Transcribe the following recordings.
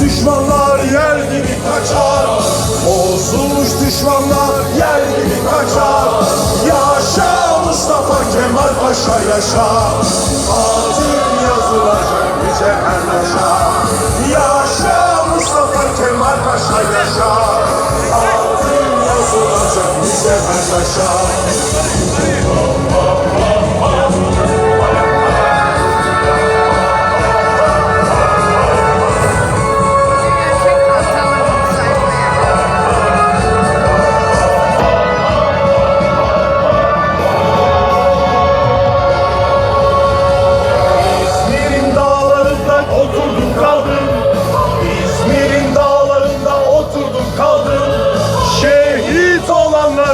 düşmanlar yer gibi kaçar. Bozulmuş düşmanlar yer gibi kaçar. Yaşa Mustafa Kemal Paşa yaşa. Adın yazılacak mücevher taşa Yaşa. Mustafa Kemal Paşa yaşa. Adın yazılacak mücevher taşa Gerçek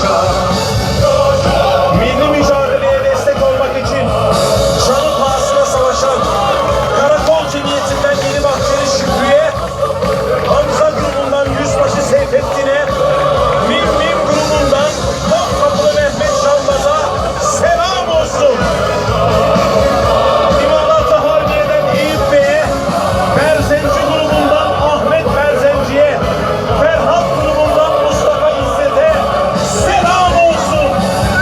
Kemal